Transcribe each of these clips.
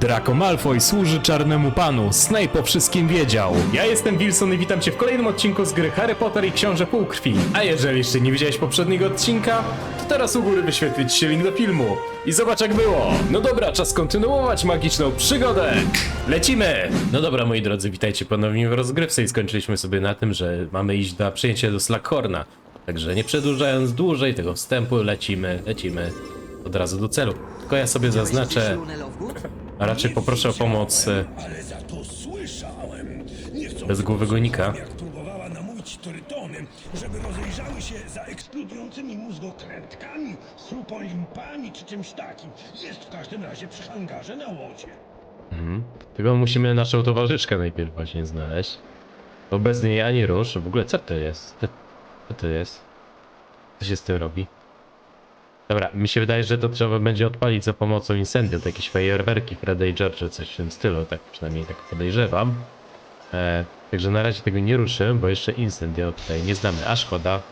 Draco Malfoy służy czarnemu panu, Snape o wszystkim wiedział. Ja jestem Wilson i witam cię w kolejnym odcinku z gry Harry Potter i Książę Półkrwi. A jeżeli jeszcze nie widziałeś poprzedniego odcinka, to teraz u góry wyświetlić się link do filmu. I zobacz jak było. No dobra, czas kontynuować magiczną przygodę. Lecimy! No dobra, moi drodzy, witajcie ponownie w rozgrywce i skończyliśmy sobie na tym, że mamy iść na przyjęcie do Slackhorna. Także nie przedłużając dłużej tego wstępu, lecimy, lecimy od razu do celu. Tylko ja sobie zaznaczę, a raczej poproszę o pomoc e, Ale za to słyszałem. Niechcący bezgłowego Nika. jak próbowała namówić Torytony, żeby rozejrzały się za eksplodującymi mózgokrętkami, czy czymś takim. Jest w każdym razie przy hangarze na łodzie. Tylko musimy naszą towarzyszkę najpierw właśnie znaleźć. Bo bez niej ani rusz. W ogóle co to jest? Co to jest? Co się z tym robi? Dobra, mi się wydaje, że to trzeba będzie odpalić za pomocą incendium, jakieś fajerwerki, Freddy i George, coś w tym stylu, tak przynajmniej tak podejrzewam. E, także na razie tego nie ruszę, bo jeszcze incendio tutaj nie znamy, a szkoda,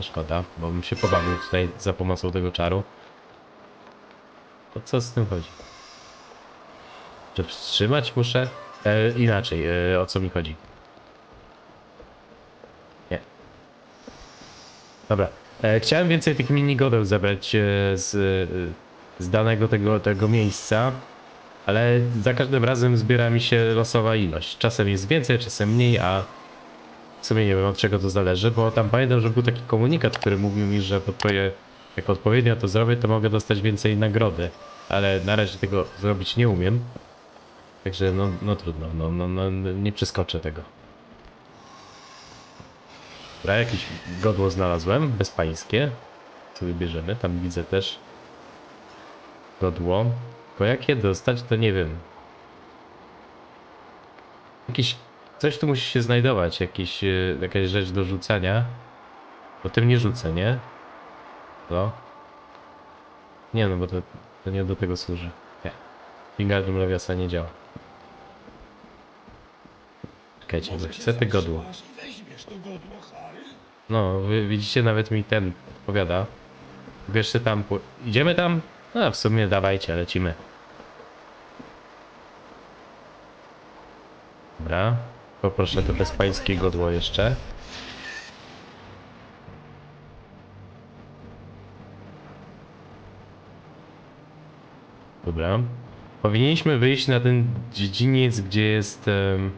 a szkoda, bo bym się pobawił tutaj za pomocą tego czaru. To co z tym chodzi? Czy wstrzymać muszę? E, inaczej, e, o co mi chodzi? Nie. Dobra. E, chciałem więcej tych minigodeł zebrać e, z, e, z danego tego, tego miejsca, ale za każdym razem zbiera mi się losowa ilość. Czasem jest więcej, czasem mniej, a w sumie nie wiem od czego to zależy, bo tam pamiętam, że był taki komunikat, który mówił mi, że podpowie, jak odpowiednio to zrobię, to mogę dostać więcej nagrody, ale na razie tego zrobić nie umiem. Także no, no trudno, no, no, no nie przeskoczę tego. Dobra, jakieś godło znalazłem, bezpańskie. Co wybierzemy, tam widzę też godło. Bo jak je dostać, to nie wiem. Jakiś, coś tu musi się znajdować, jakiś, e, jakaś rzecz do rzucania. Bo tym nie rzucę, nie? To? Nie no, bo to, to nie do tego służy. Nie. Wingardium Leviosa nie działa. Czekajcie, chcę te godło. Weźmiesz to godło? No, widzicie, nawet mi ten powiada. Wiesz, czy tam. Idziemy tam? No, w sumie dawajcie, lecimy. Dobra. Poproszę to bezpańskie godło jeszcze. Dobra. Powinniśmy wyjść na ten dziedziniec, gdzie jest em,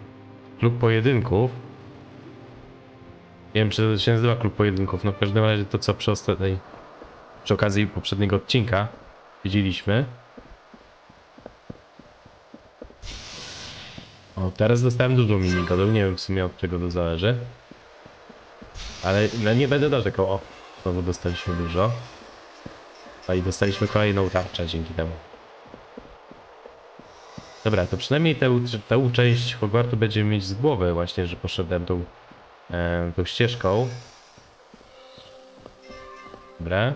klub pojedynków. Nie wiem, czy się nazywa klub pojedynków. No w każdym razie to, co przy ostatniej, przy okazji poprzedniego odcinka widzieliśmy. O, teraz dostałem dużo minigodeł. Nie wiem w sumie od czego to zależy. Ale no, nie będę narzekał. O, znowu dostaliśmy dużo. A i dostaliśmy kolejną tarczę dzięki temu. Dobra, to przynajmniej tę, tę część Hogwartu będziemy mieć z głowy właśnie, że poszedłem tą tą ścieżką. Dobra.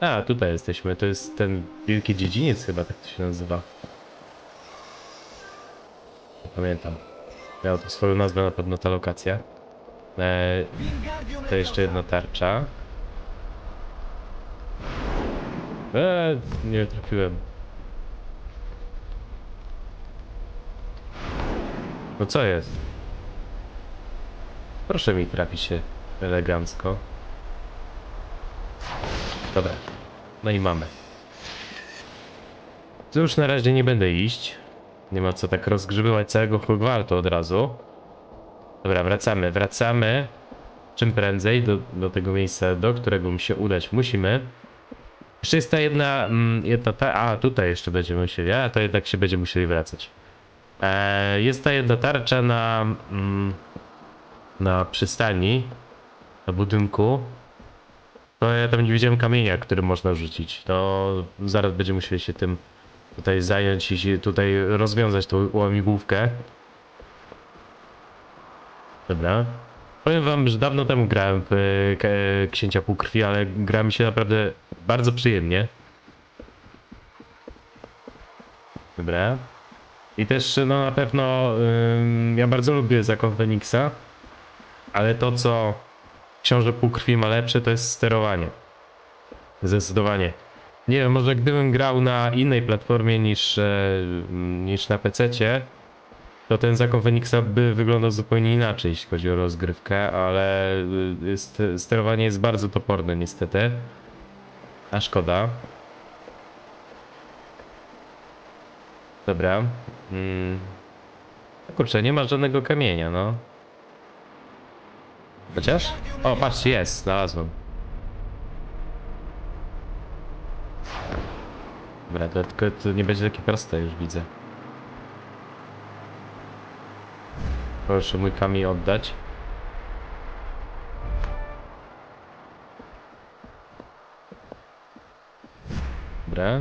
A, tutaj jesteśmy. To jest ten wielki dziedziniec chyba, tak to się nazywa. Nie pamiętam. Miała to swoją nazwę na pewno ta lokacja. E, to jeszcze jedna tarcza. E, nie trafiłem. No co jest? Proszę mi trafić się elegancko. Dobra. No i mamy. To już na razie nie będę iść. Nie ma co tak rozgrzebywać całego Hogwartu od razu. Dobra, wracamy, wracamy. Czym prędzej do, do tego miejsca, do którego mi się udać musimy. Jeszcze jest ta jedna, mm, jedna ta, a tutaj jeszcze będziemy musieli, a to jednak się będziemy musieli wracać. E, jest ta jedna tarcza na, mm, na przystani, na budynku, to ja tam nie widziałem kamienia, który można rzucić. To zaraz będziemy musieli się tym tutaj zająć i się tutaj rozwiązać tą łamigłówkę. Dobra. Powiem wam, że dawno temu grałem w e, e, Księcia Półkrwi, ale gra mi się naprawdę bardzo przyjemnie. Dobra. I też no na pewno ym, ja bardzo lubię Zakon Feniksa, ale to co Książę Półkrwi ma lepsze to jest sterowanie. Zdecydowanie. Nie wiem, może gdybym grał na innej platformie niż, e, niż na PC, to ten zakon Feniksa by wyglądał zupełnie inaczej, jeśli chodzi o rozgrywkę, ale y, st sterowanie jest bardzo toporne niestety. A szkoda. Dobra. Mm. No Kurczę, nie ma żadnego kamienia, no. Chociaż? O, patrzcie, jest, znalazłem. Dobra, to, to nie będzie takie proste, już widzę. Proszę mój kamień oddać. Dobra.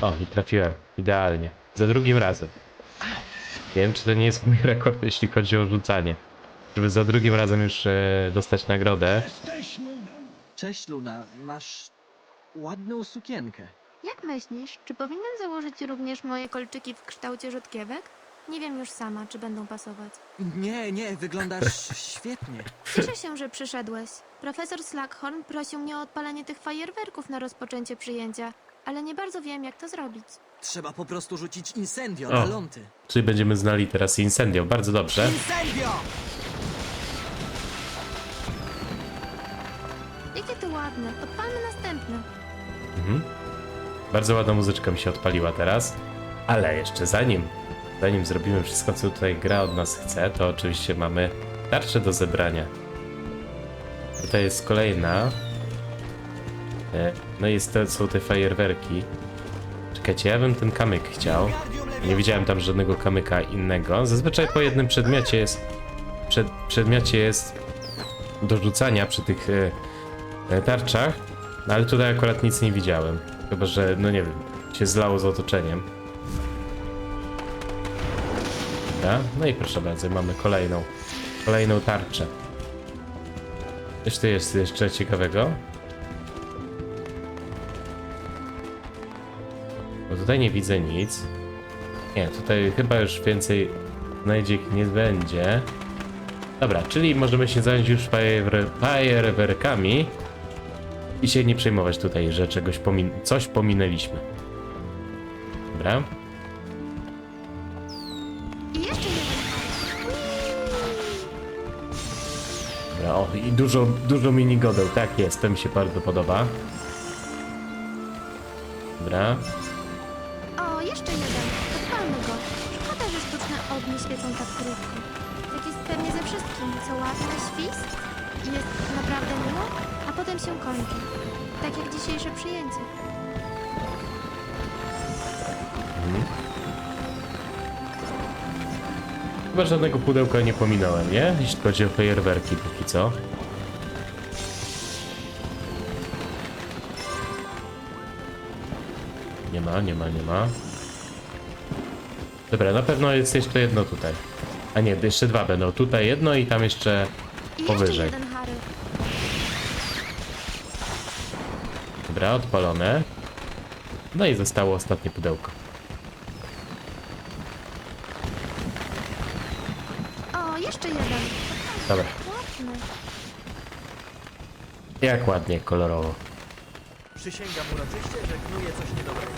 O, i trafiłem. Idealnie. Za drugim razem. Nie wiem, czy to nie jest mój rekord, jeśli chodzi o rzucanie. Żeby za drugim razem już e, dostać nagrodę. Cześć Luna, masz ładną sukienkę. Jak myślisz, czy powinnam założyć również moje kolczyki w kształcie rzodkiewek? Nie wiem już sama, czy będą pasować. Nie, nie, wyglądasz świetnie. Cieszę się, że przyszedłeś. Profesor Slackhorn prosił mnie o odpalenie tych fajerwerków na rozpoczęcie przyjęcia, ale nie bardzo wiem, jak to zrobić. Trzeba po prostu rzucić incendio O. na ląty. Czyli będziemy znali teraz Incendio. Bardzo dobrze. Incendio! Odpalmy następne. Mhm. Bardzo ładna muzyczka mi się odpaliła teraz. Ale jeszcze zanim, zanim zrobimy wszystko, co tutaj gra od nas chce, to oczywiście mamy tarczę do zebrania. Tutaj jest kolejna. E, No jest te, są te fajerwerki. Czekajcie, ja bym ten kamyk chciał. Nie widziałem tam żadnego kamyka innego. Zazwyczaj po jednym przedmiocie jest. Przed, przedmiocie jest do rzucania przy tych e, tarczach. No ale tutaj akurat nic nie widziałem. Chyba, że, no nie wiem, się zlało z otoczeniem. Dobra, no i proszę bardzo, mamy kolejną, kolejną tarczę. Coś tu jest jeszcze ciekawego? Bo tutaj nie widzę nic. Nie, tutaj chyba już więcej znajdziek nie będzie. Dobra, czyli możemy się zająć już fajer- fajerwerkami i się nie przejmować tutaj, że czegoś pomin coś pominęliśmy. Dobra. Dobra, o i dużo, dużo minigodeł, tak jest, to mi się bardzo podoba. Dobra, O, jeszcze jeden. Odpalmy go. Szkoda, że sztuczne ognie świecą tak krótko. Tak jest pewnie ze wszystkim, co ładne, świst i jest naprawdę miło, potem się kończy. Tak jak dzisiejsze przyjęcie. chyba żadnego pudełka nie pominąłem, nie? Jeśli chodzi o fajerwerki póki co. Nie ma, nie ma, nie ma. Dobra, na pewno jest jeszcze jedno tutaj. A nie, jeszcze dwa będą. Tutaj jedno i tam jeszcze I jeszcze powyżej. jeden Harry. Dobra, odpalone. No i zostało ostatnie pudełko. O, jeszcze jeden. Dobra, Ładny. jak ładnie, kolorowo. Przysięgam uroczyście, że knuje coś niedobrego.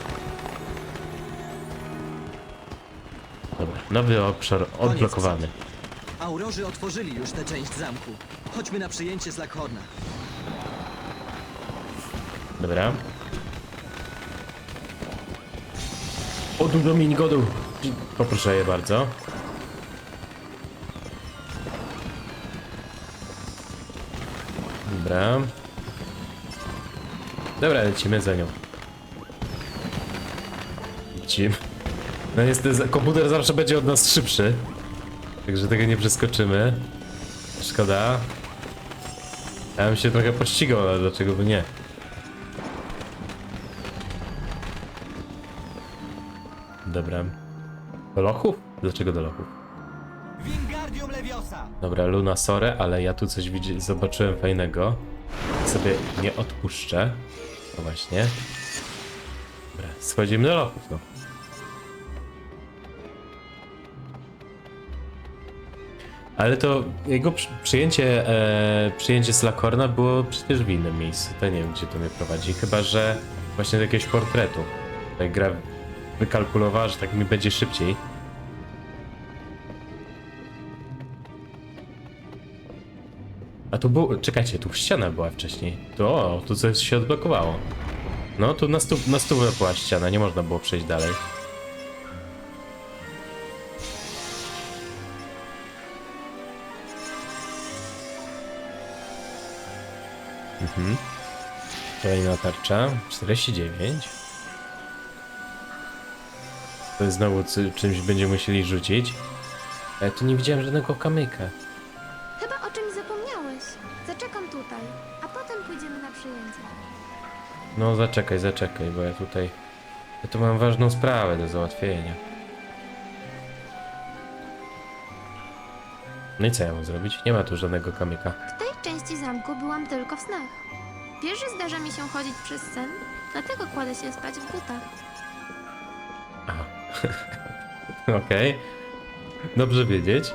Dobra, nowy obszar odblokowany. Aurorzy otworzyli już tę część zamku. Chodźmy na przyjęcie z Lackhorna. Dobra. O, dużo minigodów. Poproszę je bardzo. Dobra. Dobra, lecimy za nią. Lecimy. No niestety komputer zawsze będzie od nas szybszy. Także tego nie przeskoczymy. Szkoda. Ja bym się trochę pościgał, ale dlaczego by nie? Dobra. Do lochów? Dlaczego do lochów? Wingardium Leviosa! Dobra, Luna, sorry, ale ja tu coś widzi- zobaczyłem fajnego. Sobie nie odpuszczę. No właśnie. Dobra, schodzimy do lochów, no. Ale to jego przy, przyjęcie, e, przyjęcie Slakorna było przecież w innym miejscu. To nie wiem, gdzie to mnie prowadzi. Chyba, że właśnie do jakiegoś portretu. Tak gra wykalkulowała, że tak mi będzie szybciej. A tu był, czekajcie, tu ściana była wcześniej. To, o, tu coś się odblokowało. No, tu na stół, na stół była ściana, nie można było przejść dalej. Mhm. Kolejna tarcza. 49. To jest znowu czymś będziemy musieli rzucić. Ale tu nie widziałem żadnego kamyka. Chyba o czymś zapomniałeś. Zaczekam tutaj, a potem pójdziemy na przyjęcie. No zaczekaj, zaczekaj, bo ja tutaj... Ja tu mam ważną sprawę do załatwienia. No i co ja mam zrobić? Nie ma tu żadnego kamyka. W tej części zamku byłam tylko w snach. Wiesz, że zdarza mi się chodzić przez sen? Dlatego kładę się spać w butach. Okej. Dobrze wiedzieć.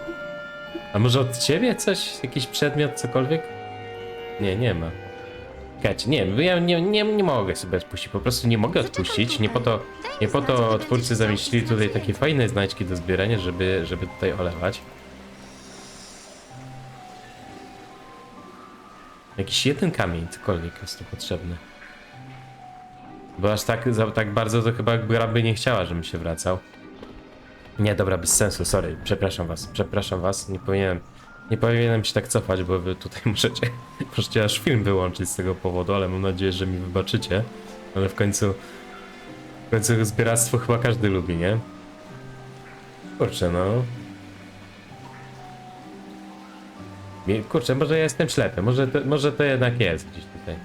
A może od ciebie coś? Jakiś przedmiot, cokolwiek? Nie, nie ma. Czekajcie, nie, ja nie, nie, nie mogę sobie odpuścić, po prostu nie mogę odpuścić. Nie po to, nie po to twórcy zamieścili tutaj się takie fajne znajdźki do zbierania, żeby, żeby tutaj olewać. Jakiś jeden kamień, cokolwiek jest tu potrzebny. Bo aż tak, za, tak bardzo to chyba gra by nie chciała, żebym się wracał. Nie, dobra, bez sensu, sorry, przepraszam was, przepraszam was, nie powinienem, nie powinienem się tak cofać, bo wy tutaj możecie, możecie aż film wyłączyć z tego powodu, ale mam nadzieję, że mi wybaczycie, ale w końcu, w końcu zbieractwo chyba każdy lubi, nie? Kurczę, no. Kurczę, może ja jestem ślepy, może to, może to jednak jest gdzieś tutaj.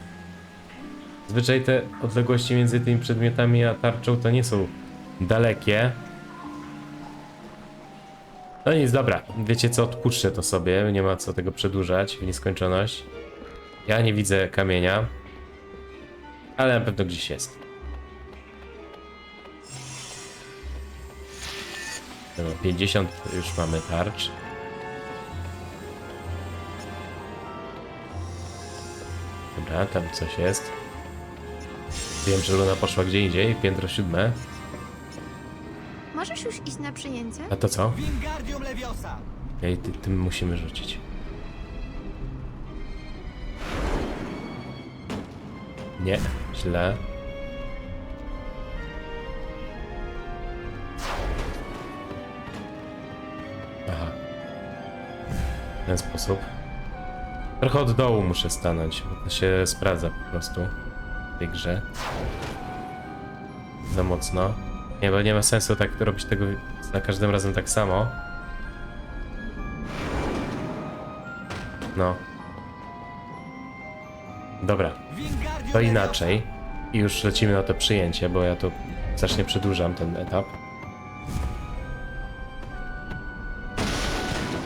Zwyczaj te odległości między tymi przedmiotami a tarczą to nie są dalekie. No nic, dobra. Wiecie co, odpuszczę to sobie. Nie ma co tego przedłużać w nieskończoność. Ja nie widzę kamienia. Ale na pewno gdzieś jest. Dobra, 50 już mamy tarcz. Dobra, tam coś jest. Wiem, że Luna poszła gdzie indziej, piętro siódme. Możesz już iść na przyjęcie? A to co? Wingardium Leviosa! Ej, ty, tym musimy rzucić. Nie, źle. Aha. W ten sposób. Trochę od dołu muszę stanąć, bo to się sprawdza po prostu w tej grze. Za mocno. Nie, bo nie ma sensu tak robić tego za każdym razem tak samo. No. Dobra, to inaczej. I już lecimy na to przyjęcie, bo ja to znacznie przedłużam ten etap.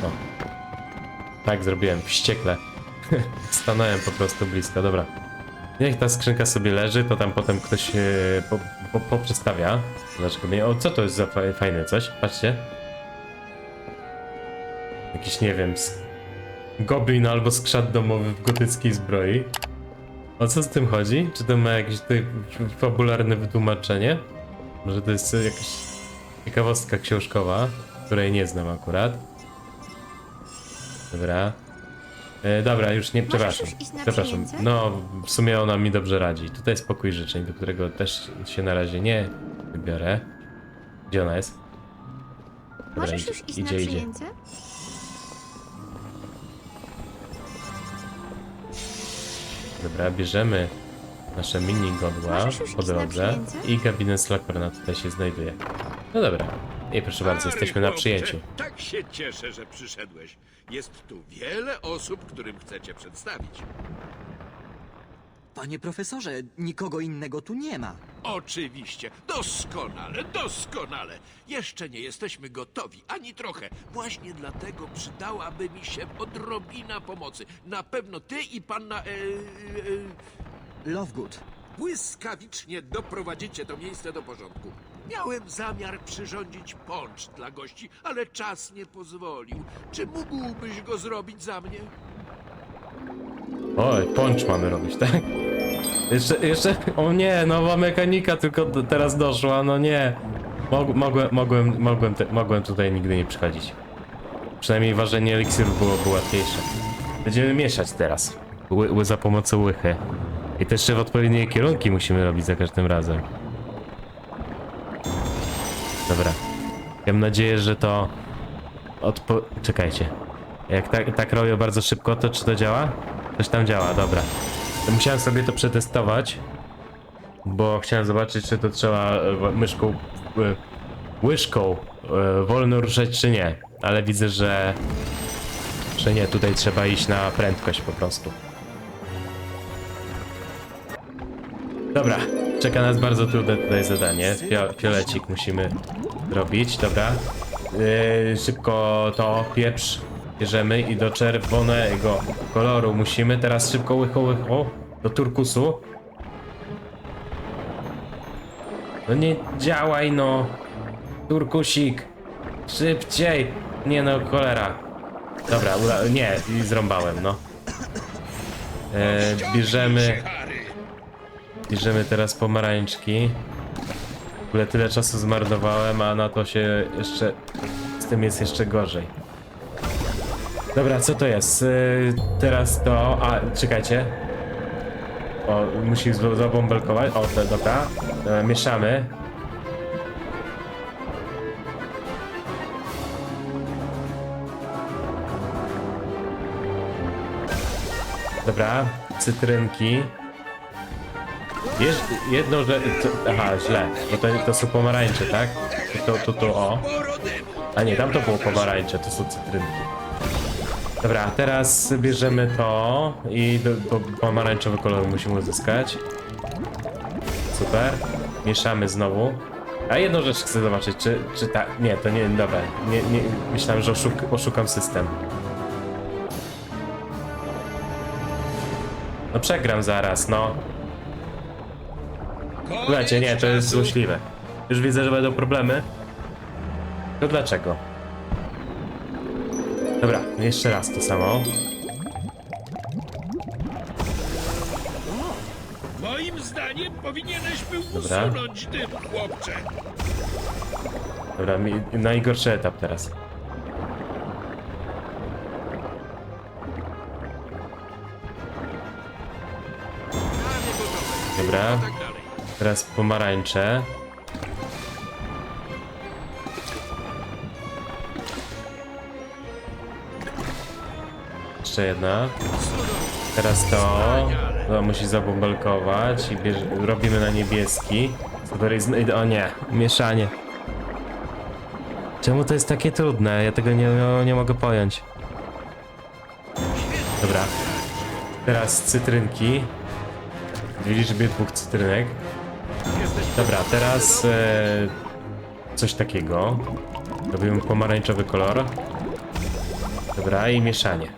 O. Tak zrobiłem, wściekle. Stanąłem po prostu blisko, dobra. Niech ta skrzynka sobie leży, to tam potem ktoś po, po, poprzestawia. Dlaczego nie? O, co to jest za fa- fajne coś? Patrzcie. Jakiś, nie wiem, goblin albo skrzat domowy w gotyckiej zbroi. O co z tym chodzi? Czy to ma jakieś tutaj fabularne wytłumaczenie? Może to jest jakaś ciekawostka książkowa, której nie znam akurat. Dobra. E, dobra, już nie, przepraszam. już iść na Przepraszam. przyjęcie? No, w sumie ona mi dobrze radzi. Tutaj jest pokój życzeń, do którego też się na razie nie wybiorę. Gdzie ona jest? Dobra, Możesz idzie, już iść idzie, na idzie. przyjęcie? Dobra, bierzemy nasze mini godła Możesz już po iść na drodze przyjęcie? i gabinet Slakorna tutaj się znajduje. No dobra. I proszę bardzo, jesteśmy na przyjęciu. Tak się cieszę, że przyszedłeś. Jest tu wiele osób, którym chcecie przedstawić. Panie profesorze, nikogo innego tu nie ma. Oczywiście, doskonale, doskonale. Jeszcze nie jesteśmy gotowi, ani trochę. Właśnie dlatego przydałaby mi się odrobina pomocy. Na pewno ty i panna... E, e, Lovegood. błyskawicznie doprowadzicie to miejsce do porządku. Miałem zamiar przyrządzić poncz dla gości, ale czas nie pozwolił. Czy mógłbyś go zrobić za mnie? Oj, poncz mamy robić, tak? Jeszcze, jeszcze, o nie, nowa mechanika tylko teraz doszła, no nie. Mog, mogłem, mogłem, mogłem, te, mogłem tutaj nigdy nie przychodzić. Przynajmniej ważenie eliksirów byłoby łatwiejsze. Będziemy mieszać teraz. Ły, ły za pomocą łychy. I też jeszcze w odpowiednie kierunki musimy robić za każdym razem. Dobra. Mam nadzieję, że to... Odpo... Czekajcie. Jak tak, tak robię bardzo szybko, to czy to działa? Coś tam działa, dobra. Musiałem sobie to przetestować, bo chciałem zobaczyć, czy to trzeba e, myszką, e, łyżką e, wolno ruszać, czy nie. Ale widzę, że, że nie, tutaj trzeba iść na prędkość po prostu. Dobra, czeka nas bardzo trudne tutaj zadanie. Fio, fiolecik musimy robić, dobra. Yy, szybko to pieprz bierzemy i do czerwonego koloru musimy teraz szybko łycho łycho do turkusu. No nie działaj no. Turkusik. Szybciej. Nie no, cholera. Dobra, uda- nie, zrąbałem, no. E, bierzemy... Bierzemy teraz pomarańczki. W ogóle tyle czasu zmarnowałem, a na to się jeszcze... Z tym jest jeszcze gorzej. Dobra, co to jest? Yy, teraz to... A, czekajcie. O, musi zabąbelkować. O, to, dobra. E, mieszamy. Dobra, cytrynki. Jesz, jedną, że... To, aha, źle, bo to, to są pomarańcze, tak? To, to, to, o. A nie, tam to było pomarańcze, to są cytrynki. Dobra, teraz bierzemy to i do, do pomarańczowy kolor musimy uzyskać. Super. Mieszamy znowu. A jedną rzecz chcę zobaczyć, czy, czy tak. Nie, to nie, dobra. Nie, nie, myślałem, że oszuk, oszukam system. No przegram zaraz, no. Słuchajcie, nie, to jest złośliwe. Już widzę, że będą problemy. To dlaczego? Dobra, jeszcze raz to samo. Moim zdaniem powinieneś był Dobra. usunąć dym, chłopcze. Dobra, mi- najgorszy etap teraz. Dobra. Teraz pomarańcze. Jeszcze jedna. Teraz to. To musi zabąbelkować i bierze, robimy na niebieski. O nie, mieszanie. Czemu to jest takie trudne? Ja tego nie, nie mogę pojąć. Dobra. Teraz cytrynki. Dwie liczby dwóch cytrynek. Dobra, teraz e, coś takiego. Robimy pomarańczowy kolor. Dobra, i mieszanie.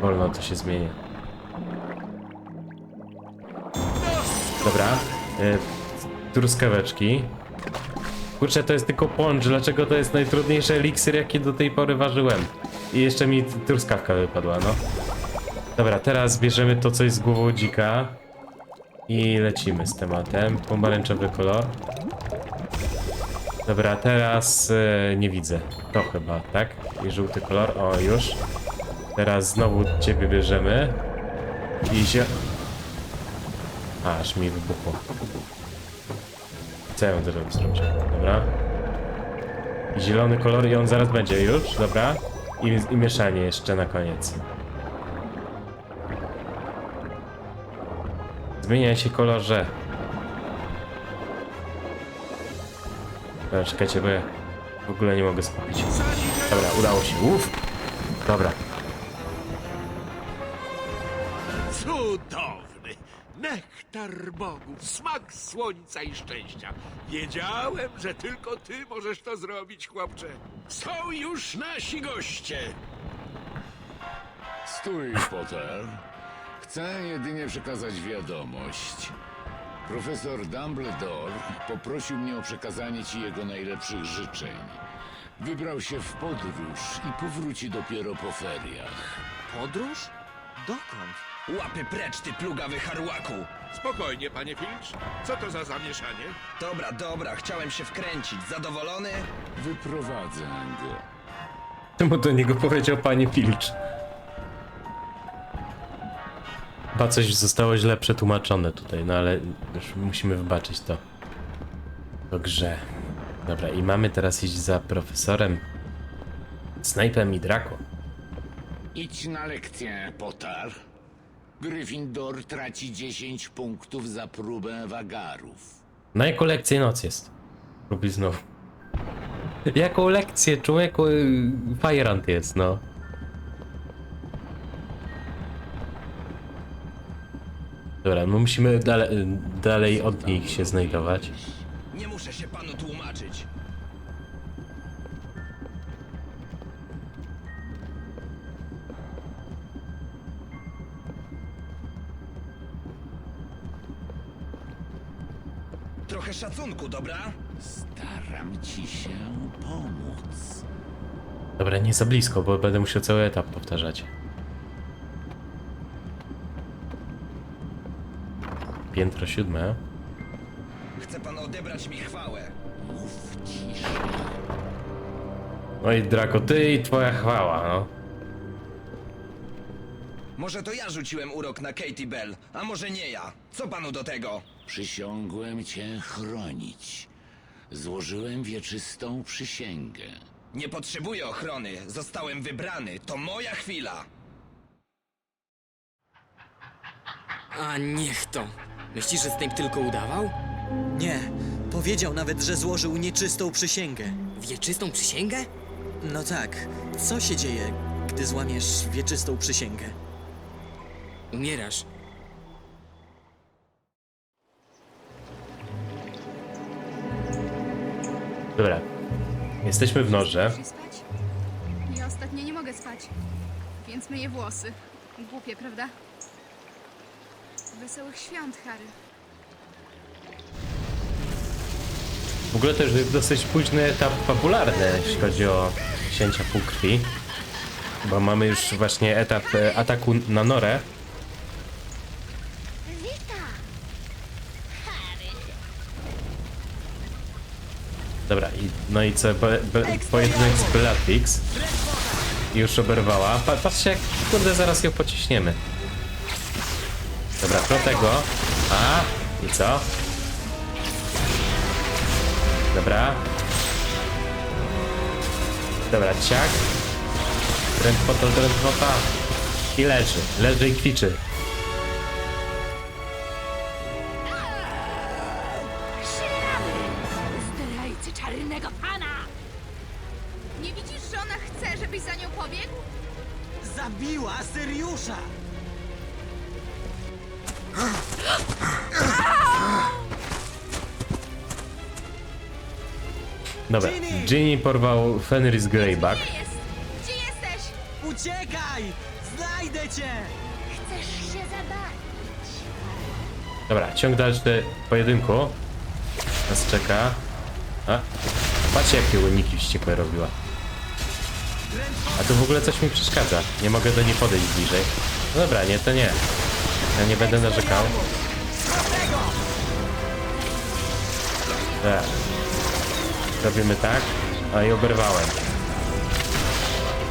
Wolno to się zmienia. Dobra. E, truskaweczki. Kurczę, to jest tylko poncz. Dlaczego to jest najtrudniejszy eliksir, jaki do tej pory ważyłem? I jeszcze mi truskawka wypadła, no. Dobra, teraz bierzemy to coś z głową dzika. I lecimy z tematem. Pomarańczowy kolor. Dobra, teraz e, nie widzę. To chyba, tak? I żółty kolor. O, już. Teraz znowu ciebie bierzemy. I się... Aż mi wybuchło. Co ja mam zrobić? Dobra. Zielony kolor i on zaraz będzie już, dobra. I, i mieszanie jeszcze na koniec. Zmienia się kolorze. Dobra, czekajcie, bo ja w ogóle nie mogę skupić. Dobra, udało się. Uff. Dobra. Bogów, smak słońca i szczęścia. Wiedziałem, że tylko ty możesz to zrobić, chłopcze. Są już nasi goście. Stój, Potter. Chcę jedynie przekazać wiadomość. Profesor Dumbledore poprosił mnie o przekazanie ci jego najlepszych życzeń. Wybrał się w podróż i powróci dopiero po feriach. Podróż? Dokąd? Łapy precz, ty plugawy harłaku! Spokojnie, panie Filcz. Co to za zamieszanie? Dobra, dobra, chciałem się wkręcić. Zadowolony? Wyprowadzę go. Czemu do niego powiedział pani Filcz? Chyba coś zostało źle przetłumaczone tutaj, no ale już musimy wybaczyć to. To grze. Dobra, i mamy teraz iść za profesorem Snape'em i Draco. Idź na lekcję, Potter. Gryffindor traci 10 punktów za próbę wagarów. Na jaką lekcję noc jest? Lubi znowu. Jaką lekcję, człowieku? y, Fajrant jest, no. Dobra, no musimy dale, y, dalej od nich się znajdować. Nie muszę się panu tłumaczyć. Trochę szacunku, dobra? Staram ci się pomóc. Dobra, nie za blisko, bo będę musiał cały etap powtarzać. Piętro siódme. Chce pan odebrać mi chwałę. Mów ciszej. No i Draco, ty i twoja chwała, no. Może to ja rzuciłem urok na Katie Bell, a może nie ja. Co panu do tego? Przysiągłem cię chronić. Złożyłem wieczystą przysięgę. Nie potrzebuję ochrony. Zostałem wybrany. To moja chwila. A niech to. Myślisz, że Snape tylko udawał? Nie. Powiedział nawet, że złożył nieczystą przysięgę. Wieczystą przysięgę? No tak. Co się dzieje, gdy złamiesz wieczystą przysięgę? Umierasz. Dobra. Jesteśmy w norze. Musi spać? Ja ostatnio nie mogę spać, więc myję włosy. Głupie, prawda? Wesołych świąt, Harry. W ogóle to już jest dosyć późny etap fabularny, jeśli chodzi o księcia półkrwi. Bo mamy już właśnie etap e, ataku na norę. Dobra, i, no i co, be, be, pojedynek z Bellatrix już oberwała. Pa, patrzcie, jak kurde zaraz ją pociśniemy. Dobra, pro tego. A, i co? Dobra. Dobra, ciak. Drętwota, drętwota. I leży, leży i kwiczy. Dobra, Ginny porwał Fenris Greyback. Gdzie jest? Gdzie jesteś? Uciekaj! Znajdę cię! Chcesz się zabawić? Dobra, ciąg dalszy pojedynku. Nas czeka. A, patrzcie jakie uniki wściekłe robiła. A tu w ogóle coś mi przeszkadza. Nie mogę do niej podejść bliżej. No dobra, nie, to nie. Ja nie będę narzekał. Tak. Robimy tak. A i oberwałem.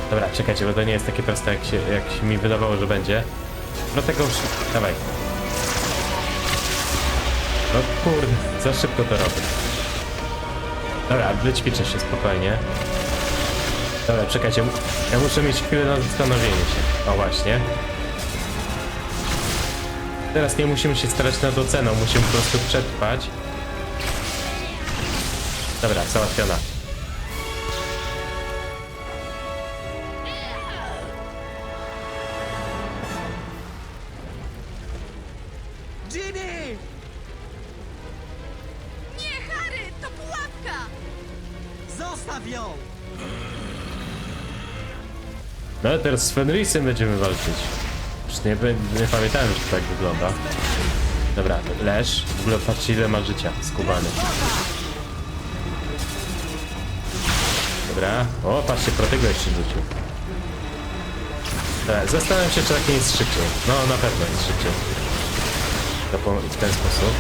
Dobra, czekajcie, bo to nie jest takie proste, jak się, jak się mi wydawało, że będzie. Dlatego... Dawaj. No kurde, za szybko to robię. Dobra, wyćwiczę się spokojnie. Dobra, czekajcie, ja muszę mieć chwilę na zastanowienie się. O właśnie. Teraz nie musimy się starać nad oceną, musimy po prostu przetrwać. Dobra, załatwiona. Ginny! Nie, Harry! To pułapka! Zostaw ją! No ale teraz z Fenrisem będziemy walczyć. Już nie, nie pamiętałem, że to tak wygląda. Dobra, leż. W ogóle patrzcie ile ma życia, skubany. Dobra. O, patrzcie, protego jeszcze rzucił. Tak, zastanawiam się, czy taki jest szybciej. No, na pewno jest szybciej. To po, w ten sposób.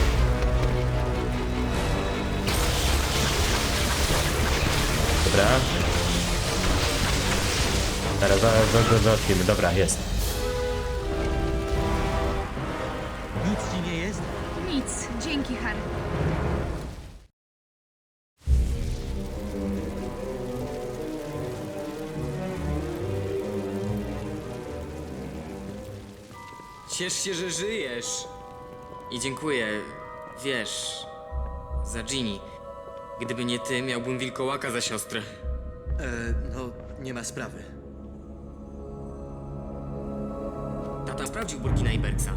Dobra. Teraz zaraz za- za- załatwimy. Dobra, jest. Nic ci nie jest? Nic, dzięki, Harry. Ciesz się, że żyjesz. I dziękuję, wiesz, za Ginny. Gdyby nie ty, miałbym wilkołaka za siostrę. E, no, nie ma sprawy. Tata sprawdził Burkina i Berksa.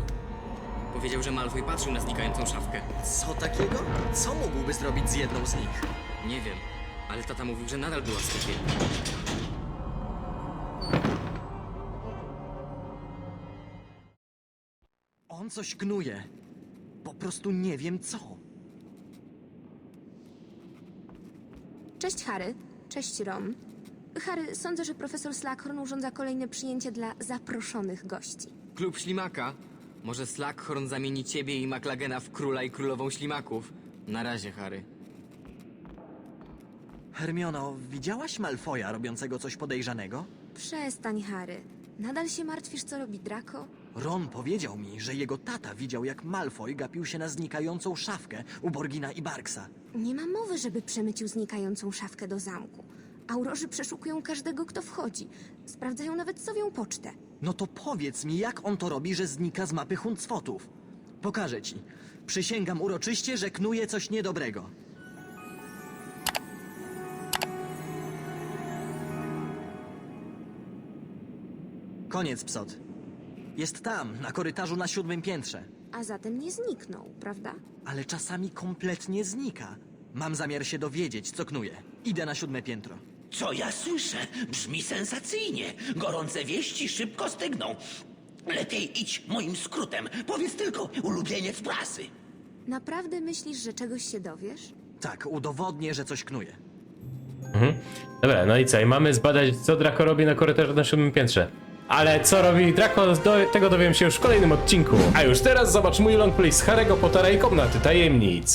Powiedział, że Malfoy patrzył na znikającą szafkę. Co takiego? Co mógłby zrobić z jedną z nich? Nie wiem, ale tata mówił, że nadal była w sklepie. On coś knuje. Po prostu nie wiem co. Cześć Harry. Cześć Ron. Harry, sądzę, że profesor Slackhorn urządza kolejne przyjęcie dla zaproszonych gości. Klub Ślimaka. Może Slackhorn zamieni ciebie i McLagena w króla i królową ślimaków. Na razie, Harry. Hermiono, widziałaś Malfoja robiącego coś podejrzanego? Przestań, Harry. Nadal się martwisz, co robi Draco? Ron powiedział mi, że jego tata widział, jak Malfoy gapił się na znikającą szafkę u Borgina i Barksa. Nie ma mowy, żeby przemycił znikającą szafkę do zamku. Aurorzy przeszukują każdego, kto wchodzi. Sprawdzają nawet sowią pocztę. No to powiedz mi, jak on to robi, że znika z mapy Huncwotów. Pokażę ci. Przysięgam uroczyście, że knuje coś niedobrego. Koniec, psot. Jest tam, na korytarzu na siódmym piętrze. A zatem nie zniknął, prawda? Ale czasami kompletnie znika. Mam zamiar się dowiedzieć, co knuje. Idę na siódme piętro. Co ja słyszę? Brzmi sensacyjnie. Gorące wieści szybko stygną. Lepiej idź moim skrótem. Powiedz tylko, ulubieniec prasy. Naprawdę myślisz, że czegoś się dowiesz? Tak, udowodnię, że coś knuje. Dobra, no i co? I mamy zbadać, co Draco robi na korytarzu na siódmym piętrze. Ale co robi Draco, do, tego dowiem się już w kolejnym odcinku. A już teraz zobacz mój longplay z Harry'ego Pottera i Komnaty Tajemnic.